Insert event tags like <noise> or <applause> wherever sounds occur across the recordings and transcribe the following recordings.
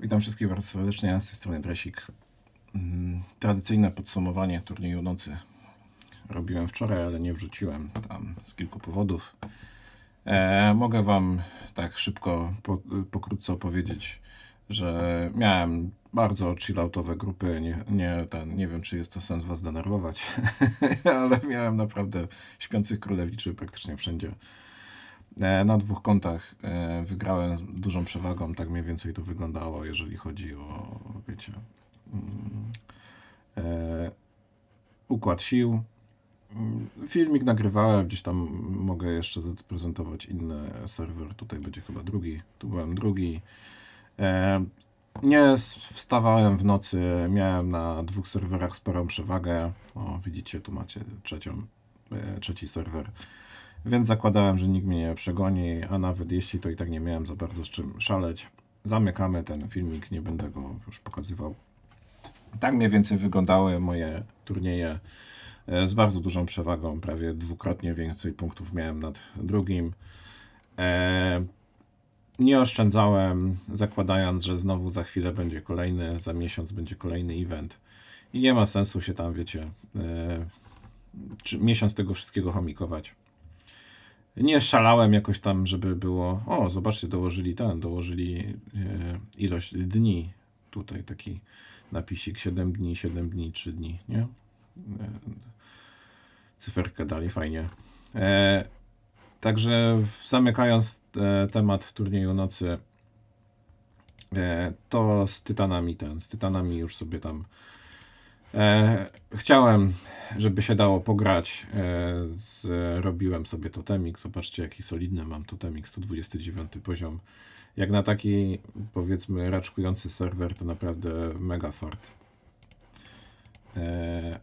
Witam wszystkich bardzo serdecznie, z tej strony Dresik. Mm, Tradycyjne podsumowanie turnieju nocy robiłem wczoraj, ale nie wrzuciłem tam z kilku powodów. E, mogę Wam tak szybko, po, pokrótce opowiedzieć, że miałem bardzo chilloutowe grupy. Nie, nie, ten, nie wiem, czy jest to sens Was denerwować, <laughs> ale miałem naprawdę śpiących królewiczy praktycznie wszędzie. E, Na dwóch kontach e, wygrałem z dużą przewagą, tak mniej więcej to wyglądało, jeżeli chodzi o, wiecie, mm, e, układ sił. Mm, Filmik nagrywałem, gdzieś tam mogę jeszcze zaprezentować inny serwer, tutaj będzie chyba drugi, tu byłem drugi. Nie wstawałem w nocy, miałem na dwóch serwerach sporą przewagę. O, widzicie, tu macie trzecią, trzeci serwer. Więc zakładałem, że nikt mnie nie przegoni, a nawet jeśli to i tak nie miałem za bardzo z czym szaleć. Zamykamy ten filmik, nie będę go już pokazywał. Tak mniej więcej wyglądały moje turnieje e, z bardzo dużą przewagą. Prawie dwukrotnie więcej punktów miałem nad drugim. E, nie oszczędzałem, zakładając, że znowu za chwilę będzie kolejny, za miesiąc będzie kolejny event. I nie ma sensu się tam, wiecie, e, miesiąc tego wszystkiego chomikować. Nie szalałem jakoś tam, żeby było. O, zobaczcie, dołożyli ten, dołożyli e, ilość dni. Tutaj taki napisik 7 dni, 7 dni, 3 dni, nie? E, cyferkę dali fajnie. E, także zamykając temat turnieju nocy, to z Tytanami ten, z Tytanami już sobie tam chciałem żeby się dało pograć, e, zrobiłem sobie totemik. Zobaczcie, jaki solidny mam totemik, 129 poziom. Jak na taki, powiedzmy, raczkujący serwer, to naprawdę mega fart. E,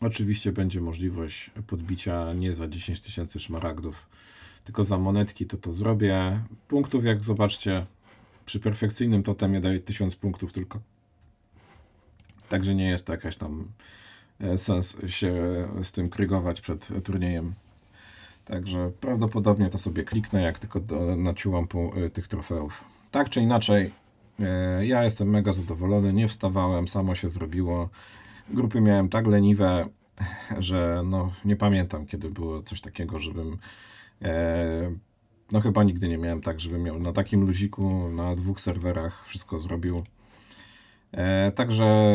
oczywiście będzie możliwość podbicia nie za 10 tysięcy szmaragdów, tylko za monetki, to to zrobię. Punktów, jak zobaczcie, przy perfekcyjnym totemie daje 1000 punktów tylko. Także nie jest to jakaś tam sens się z tym krygować przed turniejem. Także prawdopodobnie to sobie kliknę, jak tylko naciułam po e, tych trofeów. Tak czy inaczej, e, ja jestem mega zadowolony, nie wstawałem, samo się zrobiło. Grupy miałem tak leniwe, że no nie pamiętam, kiedy było coś takiego, żebym e, no chyba nigdy nie miałem tak, żebym miał na takim luziku, na dwóch serwerach wszystko zrobił. E, także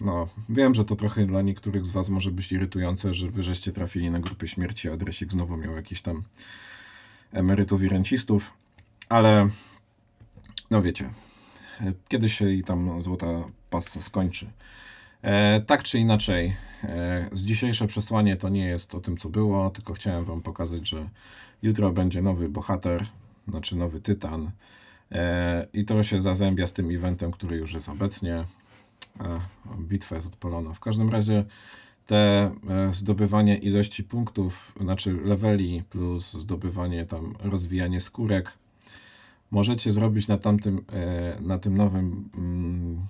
no, wiem, że to trochę dla niektórych z Was może być irytujące, że wy żeście trafili na grupy śmierci, a Dresik znowu miał jakiś tam emerytów i rencistów, ale no wiecie, kiedyś się i tam złota passa skończy. E, tak czy inaczej, e, z dzisiejsze przesłanie to nie jest o tym, co było, tylko chciałem Wam pokazać, że jutro będzie nowy bohater, znaczy nowy tytan. E, I to się zazębia z tym eventem, który już jest obecnie. Bitwa jest odpalona. W każdym razie te e, zdobywanie ilości punktów, znaczy leveli plus zdobywanie tam, rozwijanie skórek możecie zrobić na tamtym, e, na tym nowym mm,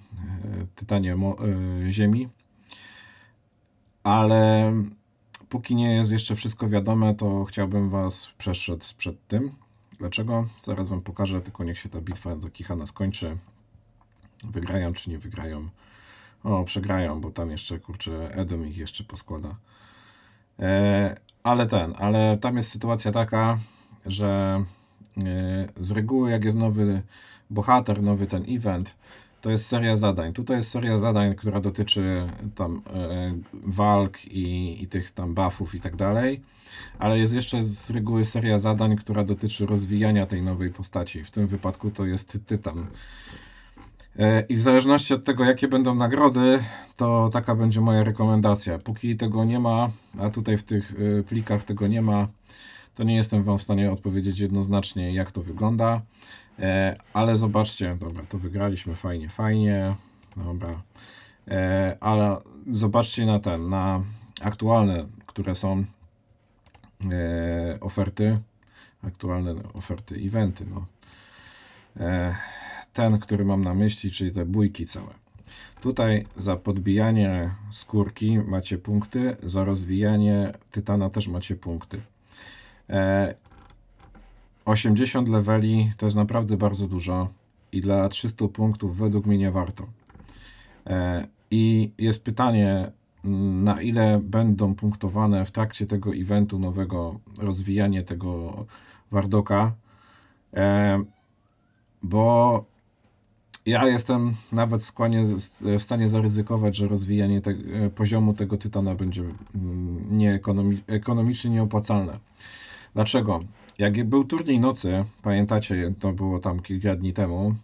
e, tytanie ziemi. Ale póki nie jest jeszcze wszystko wiadome, to chciałbym Was przestrzec przed tym. Dlaczego? Zaraz Wam pokażę, tylko niech się ta bitwa do Kichana skończy. Wygrają czy nie wygrają. O, przegrają, bo tam jeszcze, kurczę, Edom ich jeszcze poskłada. E, ale ten, ale tam jest sytuacja taka, że e, z reguły jak jest nowy bohater, nowy ten event, to jest seria zadań. Tutaj jest seria zadań, która dotyczy tam e, walk i, i tych tam buffów i tak dalej, ale jest jeszcze z reguły seria zadań, która dotyczy rozwijania tej nowej postaci. W tym wypadku to jest Tytan. E, I w zależności od tego, jakie będą nagrody, to taka będzie moja rekomendacja. Póki tego nie ma, a tutaj w tych e, plikach tego nie ma, to nie jestem Wam w stanie odpowiedzieć jednoznacznie, jak to wygląda. E, Ale zobaczcie, dobra, to wygraliśmy fajnie, fajnie. Dobra. Ale zobaczcie na ten, na aktualne, które są oferty, aktualne oferty, eventy. No. E, ten, który mam na myśli, czyli te bójki całe. Tutaj za podbijanie skórki macie punkty, za rozwijanie tytana też macie punkty. E, 80 leveli to jest naprawdę bardzo dużo. i dla 300 punktów według mnie nie warto. E, I jest pytanie, mm, na ile będą punktowane w trakcie tego eventu nowego rozwijanie tego Wardoka, e, bo ja jestem nawet skłanie, w stanie zaryzykować, że rozwijanie te, e, poziomu tego tytana będzie mm, nie ekonomi, ekonomicznie nieopłacalne. Dlaczego? Jak był turniej nocy, pamiętacie, to było tam kilka dni temu,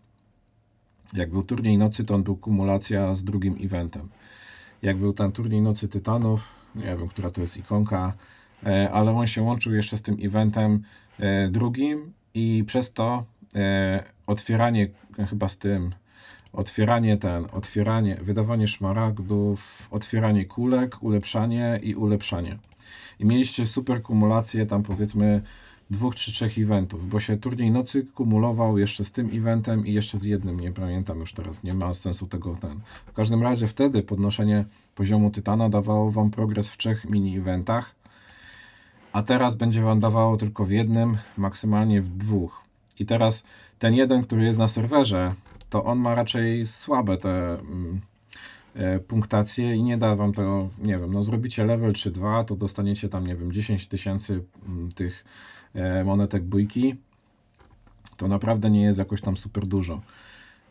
jak był turniej nocy, to on był kumulacja z drugim eventem. Jak był ten turniej nocy tytanów, nie wiem, która to jest ikonka, e, ale on się łączył jeszcze z tym eventem e, drugim i przez to otwieranie chyba z tym, otwieranie ten, otwieranie, wydawanie szmaragdów, otwieranie kulek, ulepszanie i ulepszanie. I mieliście super kumulację tam powiedzmy dwóch czy trzech eventów, bo się turniej nocy kumulował jeszcze z tym eventem i jeszcze z jednym, nie pamiętam już teraz, nie ma sensu tego ten. W każdym razie wtedy podnoszenie poziomu Tytana dawało wam progres w trzech mini-eventach, a teraz będzie wam dawało tylko w jednym, maksymalnie w dwóch. I teraz ten jeden, który jest na serwerze, to on ma raczej słabe te mm, e, punktacje i nie da wam tego, nie wiem, no zrobicie level czy dwa, to dostaniecie tam, nie wiem, 10 tysięcy mm, tych e, monetek bójki. To naprawdę nie jest jakoś tam super dużo.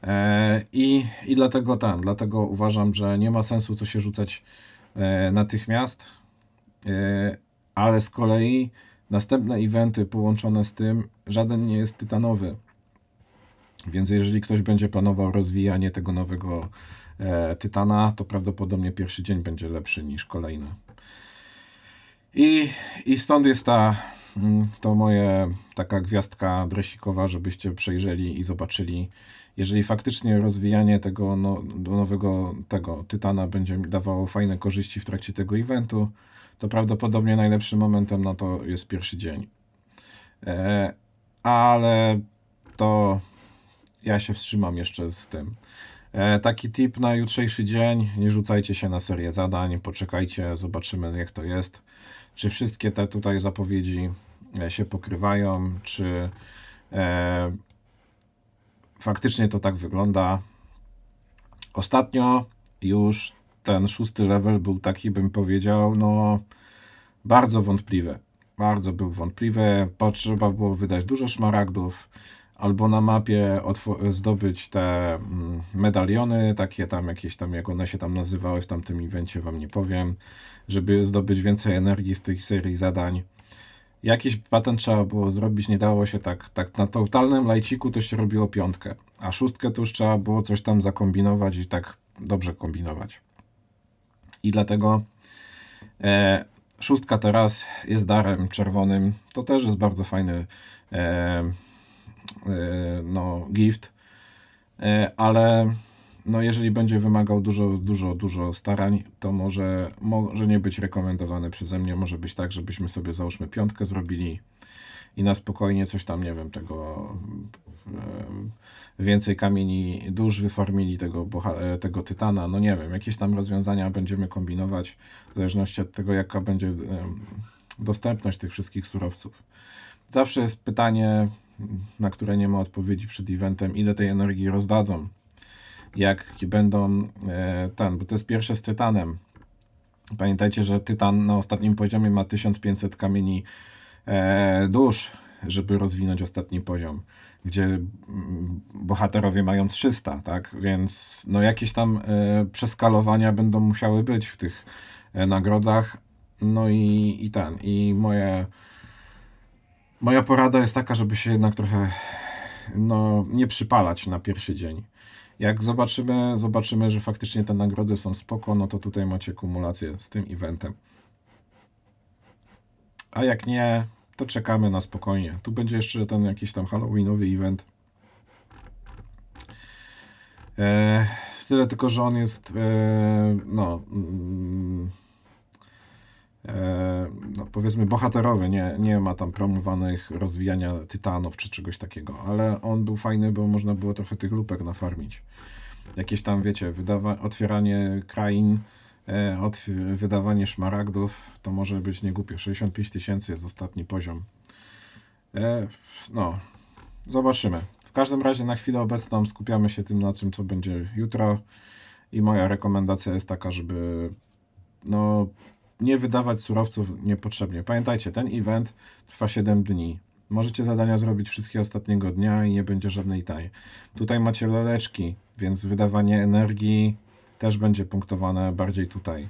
E, I, I dlatego tam, dlatego uważam, że nie ma sensu co się rzucać natychmiast, ale z kolei następne eventy połączone z tym, żaden nie jest tytanowy. Więc jeżeli ktoś będzie planował rozwijanie tego nowego e, Tytana, to prawdopodobnie pierwszy dzień będzie lepszy niż kolejny. I, i stąd jest ta mm, to moje taka gwiazdka dresikowa, żebyście przejrzeli i zobaczyli, jeżeli faktycznie rozwijanie tego no, nowego tego Tytana będzie dawało fajne korzyści w trakcie tego eventu, to prawdopodobnie najlepszym momentem na to jest pierwszy dzień. E, ale to ja się wstrzymam jeszcze z tym. E, taki tip na jutrzejszy dzień: nie rzucajcie się na serię zadań, poczekajcie, zobaczymy jak to jest. Czy wszystkie te tutaj zapowiedzi e, się pokrywają, czy e, faktycznie to tak wygląda. Ostatnio już ten szósty level był taki, bym powiedział, no bardzo wątpliwy. Bardzo był wątpliwy. Potrzeba było wydać dużo szmaragdów albo na mapie zdobyć te mm, medaliony, takie tam jakieś tam, jak one się tam nazywały w tamtym evencie, wam nie powiem, żeby zdobyć więcej energii z tych serii zadań. Jakiś patent trzeba było zrobić, nie dało się tak, tak na totalnym lajciku to się robiło piątkę, a szóstkę to już trzeba było coś tam zakombinować i tak dobrze kombinować. I dlatego e, szóstka teraz jest darem czerwonym, to też jest bardzo fajny e, no, gift, e, ale no, jeżeli będzie wymagał dużo, dużo, dużo starań, to może, może nie być rekomendowany przeze mnie. Może być tak, żebyśmy sobie załóżmy piątkę zrobili i na spokojnie coś tam, nie wiem, tego e, więcej kamieni dusz wyformili tego, tego tytana, no nie wiem, jakieś tam rozwiązania będziemy kombinować w zależności od tego, jaka będzie dostępność tych wszystkich surowców. Zawsze jest pytanie, na które nie ma odpowiedzi przed eventem, ile tej energii rozdadzą, jak będą e, ten, bo to jest pierwsze z Tytanem. Pamiętajcie, że Tytan na ostatnim poziomie ma 1500 kamieni e, dusz, żeby rozwinąć ostatni poziom, gdzie mm, bohaterowie mają 300, tak? Więc no jakieś tam e, przeskalowania będą musiały być w tych nagrodach. No i, i ten, i moje Moja porada jest taka, żeby się jednak trochę no, nie przypalać na pierwszy dzień. Jak zobaczymy, zobaczymy, że faktycznie te nagrody są spoko, no to tutaj macie kumulację z tym eventem. A jak nie, to czekamy na spokojnie. Tu będzie jeszcze ten jakiś tam halloweenowy event. E, tyle tylko, że on jest e, no mm, no, powiedzmy bohaterowy, nie, nie ma tam promowanych rozwijania tytanów czy czegoś takiego, ale on był fajny, bo można było trochę tych lupek nafarmić. Jakieś tam, wiecie, wydawa- otwieranie krain, e, otw wydawanie szmaragdów, to może być niegłupie. 65 tysięcy jest ostatni poziom. E, no, zobaczymy. W każdym razie na chwilę obecną skupiamy się tym na czym, co będzie jutro. I moja rekomendacja jest taka, żeby no, nie wydawać surowców niepotrzebnie. Pamiętajcie, ten event trwa 7 dni. Możecie zadania zrobić wszystkie ostatniego dnia i nie będzie żadnej taj. Tutaj macie laleczki, więc wydawanie energii też będzie punktowane bardziej tutaj.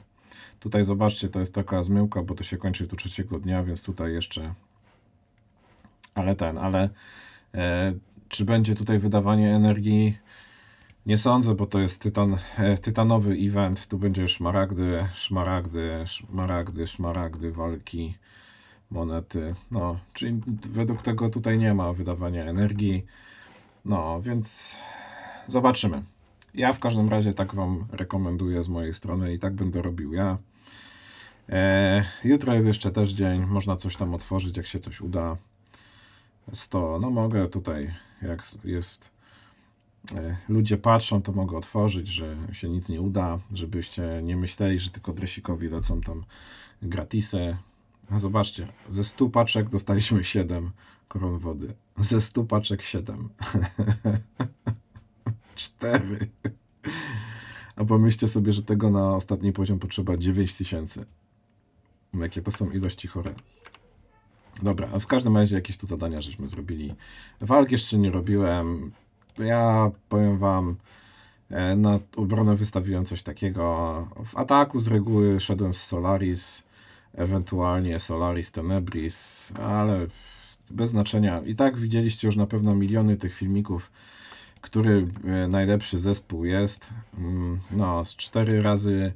Tutaj zobaczcie, to jest taka zmyłka, bo to się kończy tu trzeciego dnia, więc tutaj jeszcze. Ale ten, ale e, czy będzie tutaj wydawanie energii? Nie sądzę, bo to jest tytan, e, tytanowy event. Tu będzie szmaragdy, szmaragdy, szmaragdy, szmaragdy, walki, monety. No, czyli według tego tutaj nie ma wydawania energii. No, więc zobaczymy. Ja w każdym razie tak Wam rekomenduję z mojej strony i tak będę robił ja. E, jutro jest jeszcze też dzień, można coś tam otworzyć, jak się coś uda. 100, no mogę tutaj, jak jest, ludzie patrzą, to mogę otworzyć, że się nic nie uda, żebyście nie myśleli, że tylko dresikowi lecą tam gratisy. Zobaczcie, ze 100 paczek dostaliśmy 7 koron wody. Ze 100 paczek 7. 4. <laughs> A pomyślcie sobie, że tego na ostatni poziom potrzeba 9000. Jakie to są ilości chore. Dobra, a w każdym razie jakieś tu zadania żeśmy zrobili. Walk jeszcze nie robiłem. Ja powiem wam, e, na obronę wystawiłem coś takiego. W ataku z reguły szedłem z Solaris, ewentualnie Solaris Tenebris, ale bez znaczenia. I tak widzieliście już na pewno miliony tych filmików, który e, najlepszy zespół jest. Mm, No, z cztery razy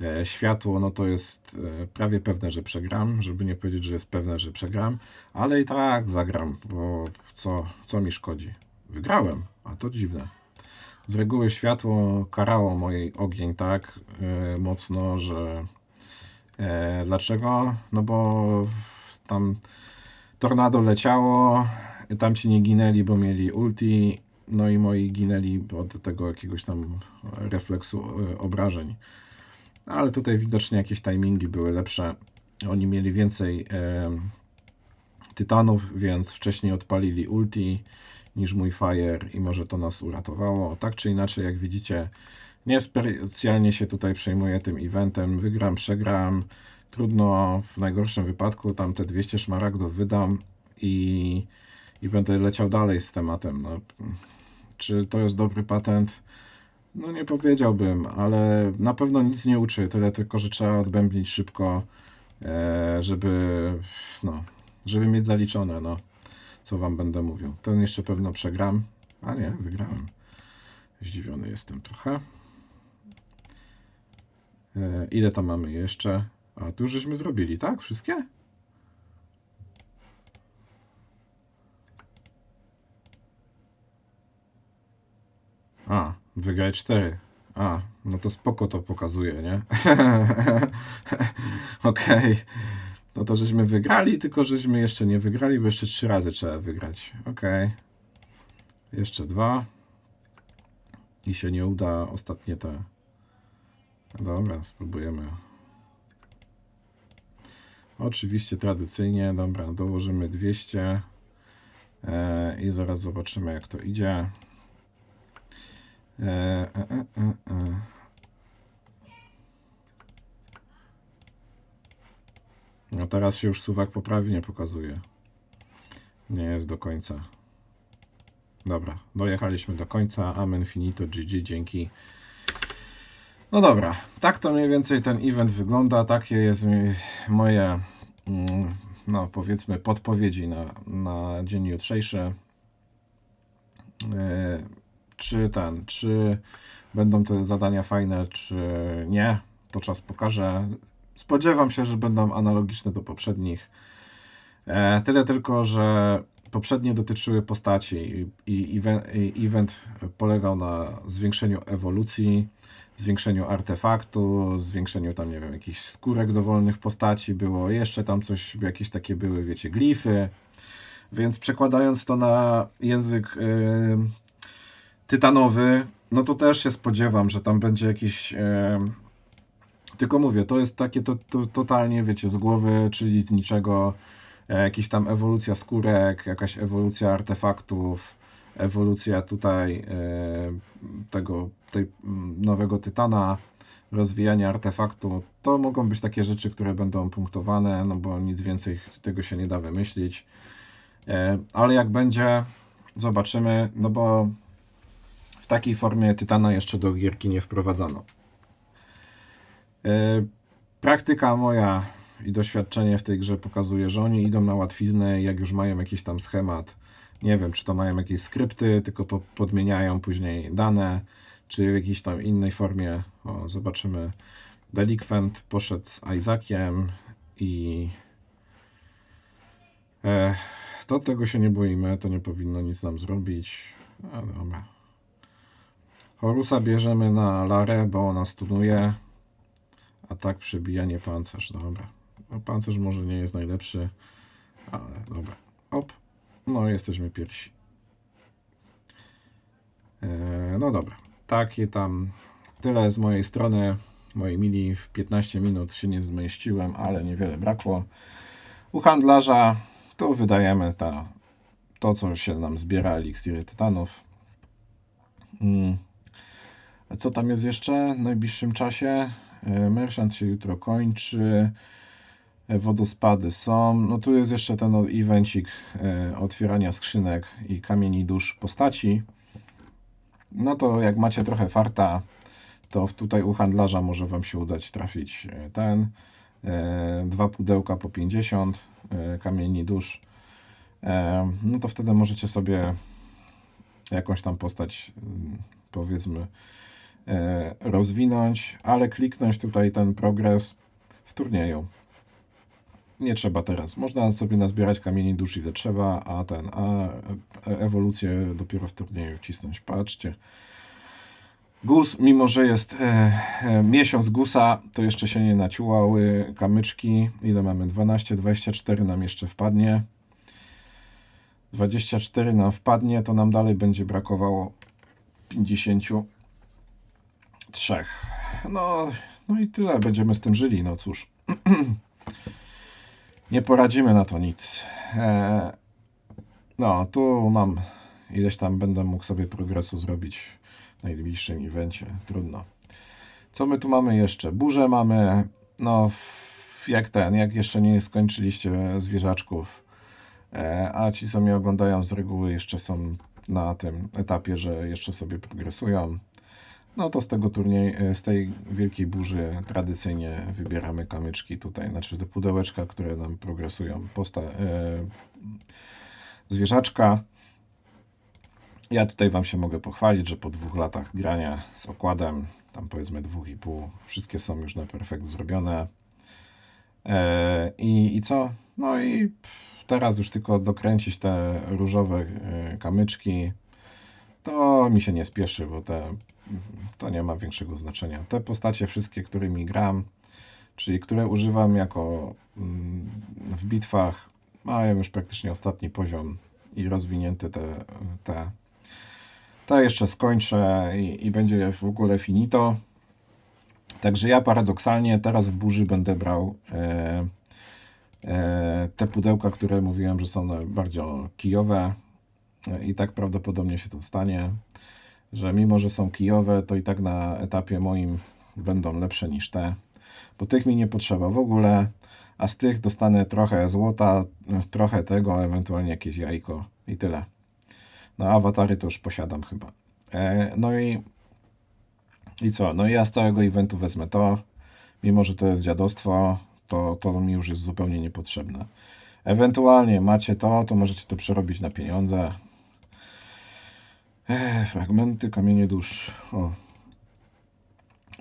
e, światło, no to jest prawie pewne, że przegram, żeby nie powiedzieć, że jest pewne, że przegram, ale i tak zagram, bo co, co mi szkodzi? Wygrałem, a to dziwne. Z reguły światło karało mojej ogień tak e, mocno, że e, dlaczego? No bo tam tornado leciało, tam ci nie ginęli, bo mieli ulti, no i moi ginęli od tego jakiegoś tam refleksu e, obrażeń ale tutaj widocznie jakieś timingi były lepsze. Oni mieli więcej tytanów, więc wcześniej odpalili ulti niż mój fire i może to nas uratowało. Tak czy inaczej, jak widzicie, nie specjalnie się tutaj przejmuję tym eventem. Wygram, przegram. Trudno, w najgorszym wypadku tam te 200 szmaragdów wydam i, i będę leciał dalej z tematem. No, czy to jest dobry patent? No nie powiedziałbym, ale na pewno nic nie uczy, tyle tylko, że trzeba odbębnić szybko, e, żeby, no, żeby mieć zaliczone, no, co wam będę mówił. Ten jeszcze pewno przegram, a nie, wygrałem. Zdziwiony jestem trochę. E, ile tam mamy jeszcze? A tu żeśmy zrobili, tak? Wszystkie? A, wygrać 4. A, no to spoko to pokazuje, nie? <laughs> Okej. No to żeśmy wygrali, tylko żeśmy jeszcze nie wygrali, bo jeszcze trzy razy trzeba wygrać. Okej. Jeszcze dwa. I się nie uda ostatnie te. Dobra, spróbujemy. Oczywiście tradycyjnie, dobra, dołożymy 200 e, i zaraz zobaczymy jak to idzie. E, e, e, e, No teraz się już suwak poprawnie pokazuje. Nie jest do końca. Dobra, dojechaliśmy do końca. Amen finito, GG, dzięki. No dobra, tak to mniej więcej ten event wygląda. Takie jest moje, mm, no powiedzmy, podpowiedzi na, na dzień jutrzejszy. E, czy ten, czy będą te zadania fajne, czy nie, to czas pokaże. Spodziewam się, że będą analogiczne do poprzednich. E, tyle tylko, że poprzednie dotyczyły postaci i, i, event polegał na zwiększeniu ewolucji, zwiększeniu artefaktu, zwiększeniu tam, nie wiem, jakichś skórek dowolnych postaci było, jeszcze tam coś, jakieś takie były, wiecie, glify. Więc przekładając to na język y, tytanowy, no to też się spodziewam, że tam będzie jakiś. E, tylko mówię, to jest takie to, to, totalnie, wiecie, z głowy, czyli z niczego. E, jakiś tam ewolucja skórek, jakaś ewolucja artefaktów, ewolucja tutaj e, tego tej mm, nowego Tytana, rozwijanie artefaktu, to mogą być takie rzeczy, które będą punktowane, no bo nic więcej tego się nie da wymyślić. E, ale jak będzie, zobaczymy, no bo w takiej formie Tytana jeszcze do gierki nie wprowadzano. E, Praktyka moja i doświadczenie w tej grze pokazuje, że oni idą na łatwiznę, jak już mają jakiś tam schemat. Nie wiem, czy to mają jakieś skrypty, tylko po, podmieniają później dane, czy w jakiejś tam innej formie. O, zobaczymy. Delikwent poszedł z Isaaciem i e, to tego się nie boimy, to nie powinno nic nam zrobić. Dobra. Horusa bierzemy na Larę, bo ona stunuje. A tak przebijanie pancerz, dobra. No, pancerz może nie jest najlepszy, ale dobra. Op. No, jesteśmy pierwsi. E, no dobra. Takie tam tyle z mojej strony. Moi mili, w 15 minut się nie zmieściłem, ale niewiele brakło. U handlarza tu wydajemy ta, to, co się nam zbiera, eliksiry tytanów. Mm. A Co tam jest jeszcze w najbliższym czasie? E, Merchant się jutro kończy. E, Wodospady są. No tu jest jeszcze ten evencik e, otwierania skrzynek i kamieni dusz postaci. No to jak macie trochę farta, to tutaj u handlarza może Wam się udać trafić ten. Dwa pudełka po 50 e, kamieni dusz. No to wtedy możecie sobie jakąś tam postać, mm, powiedzmy, rozwinąć, ale kliknąć tutaj ten progres w turnieju. Nie trzeba teraz. Można sobie nazbierać kamieni dusz ile trzeba, a ten, a e- ewolucję dopiero w turnieju wcisnąć. Patrzcie. Gus, mimo że jest e, e, miesiąc gusa, to jeszcze się nie naciułały kamyczki. Ile mamy? 12, 24 nam jeszcze wpadnie. 24 nam wpadnie, to nam dalej będzie brakowało 53. No, no i tyle, będziemy z tym żyli, no cóż. <clears throat> Nie poradzimy na to nic. E, no, tu mam ileś tam będę mógł sobie progresu zrobić w najbliższym evencie. Trudno. Co my tu mamy jeszcze? Burzę mamy. No, jak ten, jak jeszcze nie skończyliście zwierzaczków, e, a ci, co mnie oglądają z reguły, jeszcze są na tym etapie, że jeszcze sobie progresują. No to z tego turniej, e, z tej wielkiej burzy tradycyjnie wybieramy kamyczki tutaj, znaczy te pudełeczka, które nam progresują posta e, zwierzaczka. Ja tutaj Wam się mogę pochwalić, że po dwóch latach grania z okładem, tam powiedzmy dwóch i pół, wszystkie są już na perfekt zrobione. E, i, I co? No i pff, teraz już tylko dokręcić te różowe e, kamyczki. To mi się nie spieszy, bo te, to nie ma większego znaczenia. Te postacie wszystkie, którymi gram, czyli które używam jako mm, w bitwach, mają już praktycznie ostatni poziom i rozwinięte te, te to jeszcze skończę i, i będzie w ogóle finito. Także ja paradoksalnie teraz w burzy będę brał e, e, te pudełka, które mówiłem, że są najbardziej kijowe. I tak prawdopodobnie się to stanie, że mimo, że są kijowe, to i tak na etapie moim będą lepsze niż te. Bo tych mi nie potrzeba w ogóle, a z tych dostanę trochę złota, trochę tego, ewentualnie jakieś jajko i tyle. No awatary to już posiadam chyba. E, no i i co? No i ja z całego eventu wezmę to. Mimo, że to jest dziadostwo, to, to mi już jest zupełnie niepotrzebne. Ewentualnie macie to, to możecie to przerobić na pieniądze. Fragmenty, kamienie dusz. O.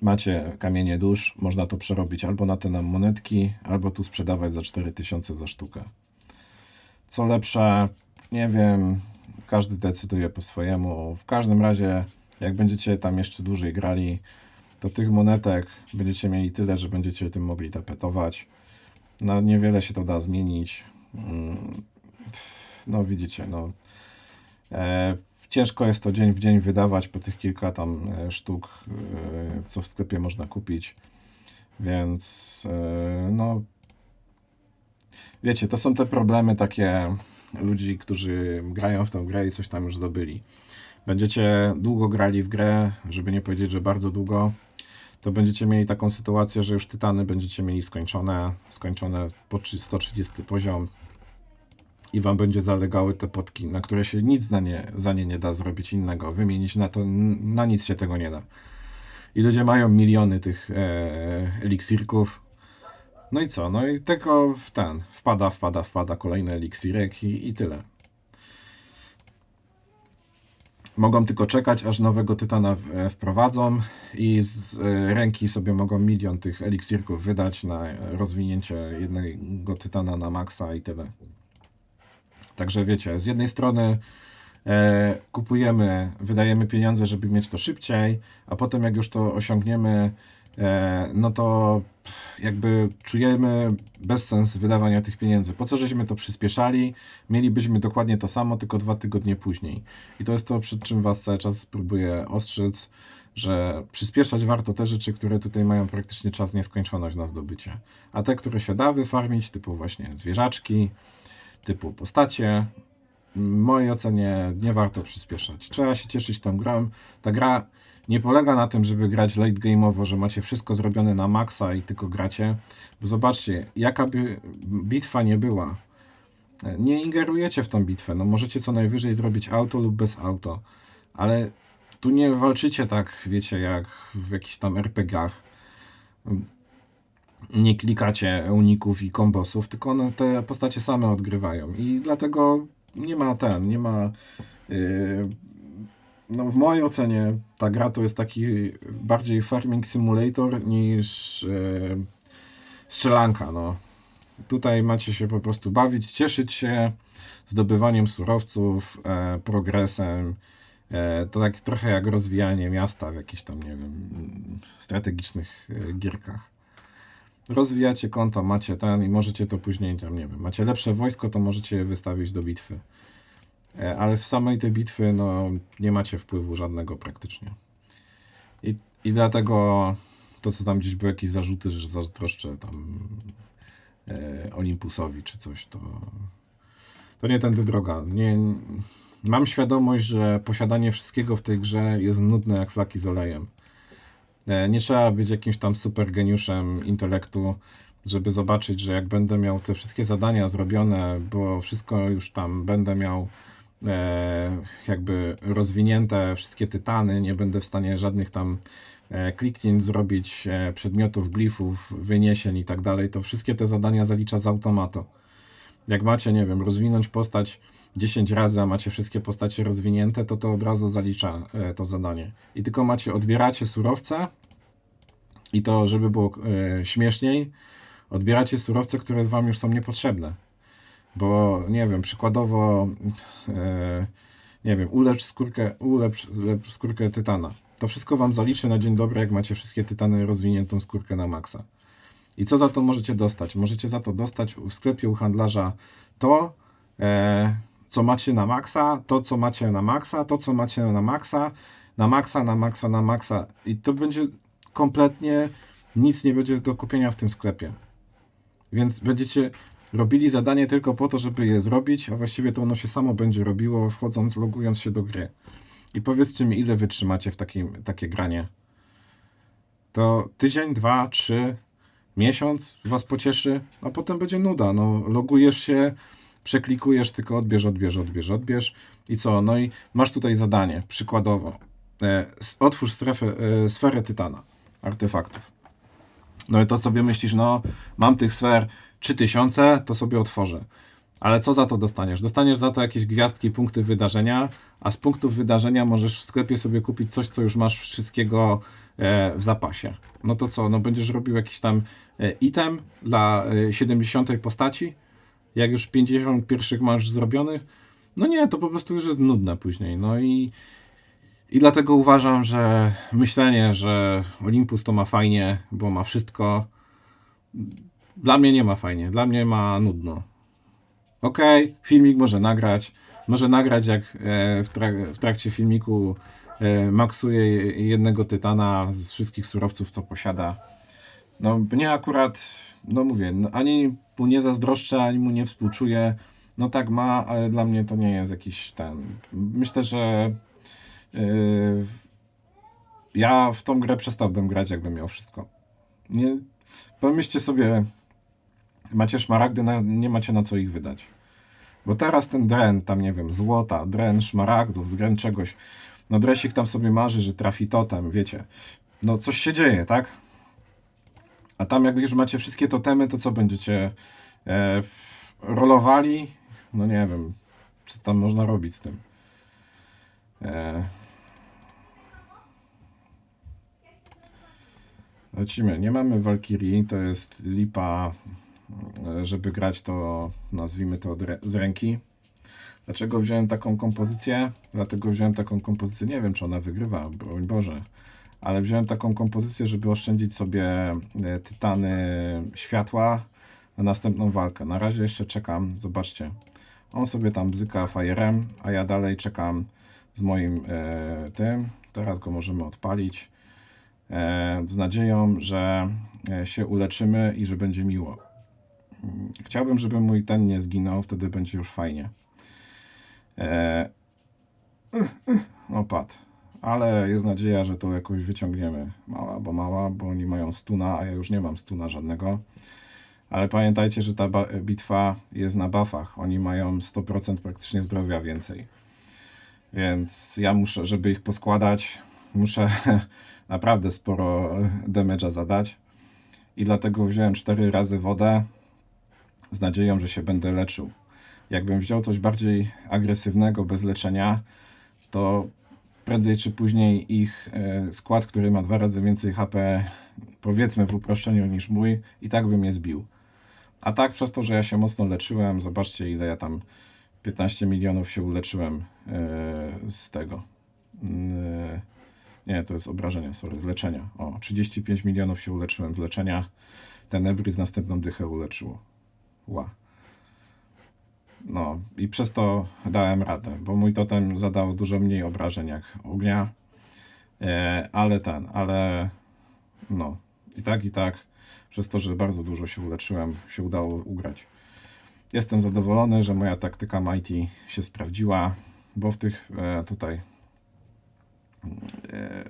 Macie kamienie dusz, można to przerobić albo na te nam monetki, albo tu sprzedawać za 4000 za sztukę. Co lepsze, nie wiem, każdy decyduje po swojemu. W każdym razie, jak będziecie tam jeszcze dłużej grali, to tych monetek będziecie mieli tyle, że będziecie tym mogli tapetować. No, niewiele się to da zmienić. Mm, No, widzicie, no. E, ciężko jest to dzień w dzień wydawać po tych kilka tam e, sztuk, e, co w sklepie można kupić. Więc, e, no, wiecie, to są te problemy takie ludzi, którzy grają w tę grę i coś tam już zdobyli. Będziecie długo grali w grę, żeby nie powiedzieć, że bardzo długo, to będziecie mieli taką sytuację, że już tytany będziecie mieli skończone, skończone po 130 poziom i wam będzie zalegały te potki, na które się nic na nie, za nie nie da zrobić innego, wymienić na to, na nic się tego nie da. I ludzie mają miliony tych e, eliksirków. No i co? No i tylko w ten, wpada, wpada, wpada kolejny eliksirek i, i tyle. Mogą tylko czekać, aż nowego tytana e, wprowadzą i z e, ręki sobie mogą milion tych eliksirków wydać na rozwinięcie jednego tytana na maksa i tyle. Także wiecie, z jednej strony e, kupujemy, wydajemy pieniądze, żeby mieć to szybciej, a potem jak już to osiągniemy, e, no to jakby czujemy bezsens wydawania tych pieniędzy. Po co żeśmy to przyspieszali? Mielibyśmy dokładnie to samo, tylko dwa tygodnie później. I to jest to, przed czym Was cały czas próbuję ostrzec, że przyspieszać warto te rzeczy, które tutaj mają praktycznie czas nieskończoność na zdobycie. A te, które się da wyfarmić, typu właśnie zwierzaczki, typu postacie, w mojej ocenie nie warto przyspieszać. Trzeba się cieszyć tą grą. Ta gra nie polega na tym, żeby grać late game'owo, że macie wszystko zrobione na maksa i tylko gracie. Bo zobaczcie, jaka by bitwa nie była, nie ingerujecie w tą bitwę. No możecie co najwyżej zrobić auto lub bez auto, ale tu nie walczycie tak, wiecie, jak w jakichś tam RPGach. Nie klikacie uników i kombosów, tylko one te postacie same odgrywają i dlatego nie ma ten, nie ma yy, no w mojej ocenie ta gra to jest taki bardziej farming simulator niż yy, strzelanka, no. Tutaj macie się po prostu bawić, cieszyć się zdobywaniem surowców, e, progresem. E, to tak trochę jak rozwijanie miasta w jakichś tam, nie wiem, strategicznych e, gierkach. Rozwijacie konto, macie ten i możecie to później, tam nie wiem, macie lepsze wojsko, to możecie je wystawić do bitwy. E, ale w samej tej bitwy, no, nie macie wpływu żadnego praktycznie. I, i dlatego to, co tam gdzieś były jakieś zarzuty, że zazdroszczę tam e, Olympusowi czy coś, to, to nie tędy droga. Nie, mam świadomość, że posiadanie wszystkiego w tej grze jest nudne jak flaki z olejem. E, Nie trzeba być jakimś tam super geniuszem intelektu, żeby zobaczyć, że jak będę miał te wszystkie zadania zrobione, bo wszystko już tam będę miał e, jakby rozwinięte, wszystkie tytany, nie będę w stanie żadnych tam e, kliknięć zrobić, e, przedmiotów, glifów, wyniesień i tak dalej, to wszystkie te zadania zalicza z automatu. Jak macie, nie wiem, rozwinąć postać 10 razy, a macie wszystkie postacie rozwinięte, to to od razu zalicza e, to zadanie. I tylko macie, odbieracie surowce i to, żeby było e, śmieszniej, odbieracie surowce, które wam już są niepotrzebne. Bo, nie wiem, przykładowo, e, nie wiem, ulecz skórkę, ulepsz, skórkę tytana. To wszystko wam zaliczy na dzień dobry, jak macie wszystkie tytany rozwiniętą skórkę na maksa. I co za to możecie dostać? Możecie za to dostać w sklepie u handlarza to, co macie na maksa, to, co macie na maksa, to, co macie na maksa, na maksa, na maksa, na maksa. I to będzie kompletnie nic nie będzie do kupienia w tym sklepie. Więc będziecie robili zadanie tylko po to, żeby je zrobić, a właściwie to ono się samo będzie robiło, wchodząc, logując się do gry. I powiedzcie mi, ile wytrzymacie w takim, takie granie. To tydzień, dwa, trzy, miesiąc was pocieszy, a potem będzie nuda. No, logujesz się, przeklikujesz, tylko odbierz, odbierz, odbierz, odbierz i co? No i masz tutaj zadanie, przykładowo. E, otwórz strefę, e, sferę tytana, artefaktów. No i to sobie myślisz, no mam tych sfer 3000, to sobie otworzę. Ale co za to dostaniesz? Dostaniesz za to jakieś gwiazdki, punkty wydarzenia, a z punktów wydarzenia możesz w sklepie sobie kupić coś, co już masz wszystkiego e, w zapasie. No to co? No będziesz robił jakiś tam e, item dla e, 70 postaci, jak już 51 masz zrobionych. No nie, to po prostu już jest nudne później. No i, i dlatego uważam, że myślenie, że Olympus to ma fajnie, bo ma wszystko, dla mnie nie ma fajnie, dla mnie ma nudno. Okej, filmik może nagrać. Może nagrać, jak e, w, trak- w trakcie filmiku e, maksuje jednego tytana z wszystkich surowców, co posiada. No, mnie akurat, no mówię, no, ani mu nie zazdroszczę, ani mu nie współczuję, No tak ma, ale dla mnie to nie jest jakiś ten. Myślę, że yy, ja w tą grę przestałbym grać, jakbym miał wszystko. Nie, pomyślcie sobie, macie szmaragdy, na, nie macie na co ich wydać. Bo teraz ten dren, tam nie wiem, złota, dren szmaragdów, dren czegoś. No dresik tam sobie marzy, że trafi totem, wiecie. No coś się dzieje, tak? A tam jak już macie wszystkie totemy, to co będziecie e, rolowali? No nie wiem, co tam można robić z tym. E, lecimy. Nie mamy Valkyrii, to jest lipa, e, żeby grać to, nazwijmy to z ręki. Dlaczego wziąłem taką kompozycję? Dlatego wziąłem taką kompozycję, nie wiem czy ona wygrywa, broń Boże, ale wziąłem taką kompozycję, żeby oszczędzić sobie e, tytany światła na następną walkę. Na razie jeszcze czekam, zobaczcie. On sobie tam bzyka fajerem, a ja dalej czekam z moim e, tym. Teraz go możemy odpalić e, z nadzieją, że e, się uleczymy i że będzie miło. Chciałbym, żeby mój ten nie zginął, wtedy będzie już fajnie. E, no. Ale jest nadzieja, że to jakoś wyciągniemy. Mała, bo mała, bo oni mają stuna, a ja już nie mam stuna żadnego. Ale pamiętajcie, że ta bitwa jest na buffach. Oni mają 100% praktycznie zdrowia więcej. Więc ja muszę, żeby ich poskładać, muszę <laughs> naprawdę sporo damage'a zadać. I dlatego wziąłem 4 razy wodę z nadzieją, że się będę leczył. Jakbym wziął coś bardziej agresywnego, bez leczenia, to prędzej czy później ich e, skład, który ma dwa razy więcej HP, powiedzmy w uproszczeniu niż mój, i tak by mnie zbił. A tak przez to, że ja się mocno leczyłem, zobaczcie ile ja tam 15 milionów się uleczyłem e, z tego. E, nie, to jest obrażenia, sorry, z leczenia. O, 35 milionów się uleczyłem z leczenia. Ten Ebry z następną dychę uleczyło. Ła. No i przez to dałem radę, bo mój totem zadał dużo mniej obrażeń jak ognia. E, ale ten, ale no i tak, i tak, przez to, że bardzo dużo się uleczyłem, się udało ugrać. Jestem zadowolony, że moja taktyka Mighty się sprawdziła, bo w tych e, tutaj e,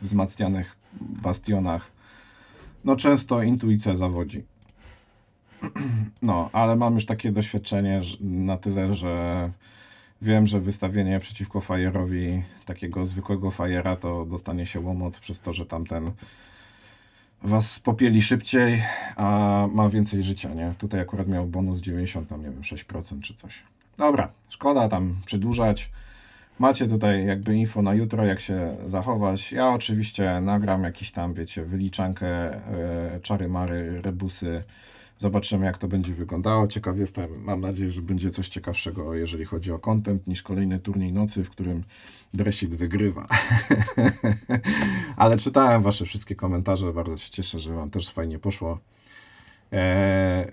wzmacnianych bastionach no często intuicja zawodzi. <clears throat> No, ale mam już takie doświadczenie na tyle, że wiem, że wystawienie przeciwko Fajerowi takiego zwykłego Fajera to dostanie się łomot przez to, że tamten was popieli szybciej, a ma więcej życia, nie? Tutaj akurat miał bonus 90, tam nie wiem, 6% czy coś. Dobra, szkoda tam przedłużać. Macie tutaj jakby info na jutro, jak się zachować. Ja oczywiście nagram jakiś tam, wiecie, wyliczankę, e, czary mary, rebusy. Zobaczymy, jak to będzie wyglądało. Ciekaw jestem. Mam nadzieję, że będzie coś ciekawszego, jeżeli chodzi o content, niż kolejny turniej nocy, w którym Dresik wygrywa. <laughs> Ale czytałem Wasze wszystkie komentarze. Bardzo się cieszę, że Wam też fajnie poszło. Eee,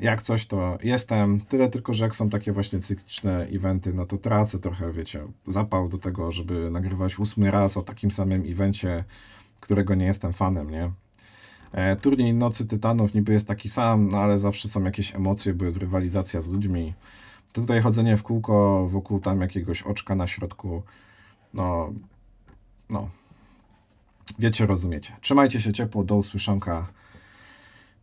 jak coś, to jestem. Tyle tylko, że jak są takie właśnie cykliczne eventy, no to tracę trochę, wiecie, zapał do tego, żeby nagrywać ósmy raz o takim samym evencie, którego nie jestem fanem, nie? E, turniej Nocy Tytanów niby jest taki sam, no ale zawsze są jakieś emocje, bo jest rywalizacja z ludźmi. To tutaj chodzenie w kółko wokół tam jakiegoś oczka na środku, no, no, wiecie, rozumiecie. Trzymajcie się ciepło, do usłyszonka,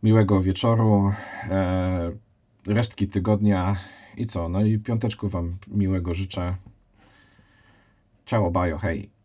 miłego wieczoru, e, resztki tygodnia i co, no i piąteczku wam miłego życzę. Ciao, bajo, hej.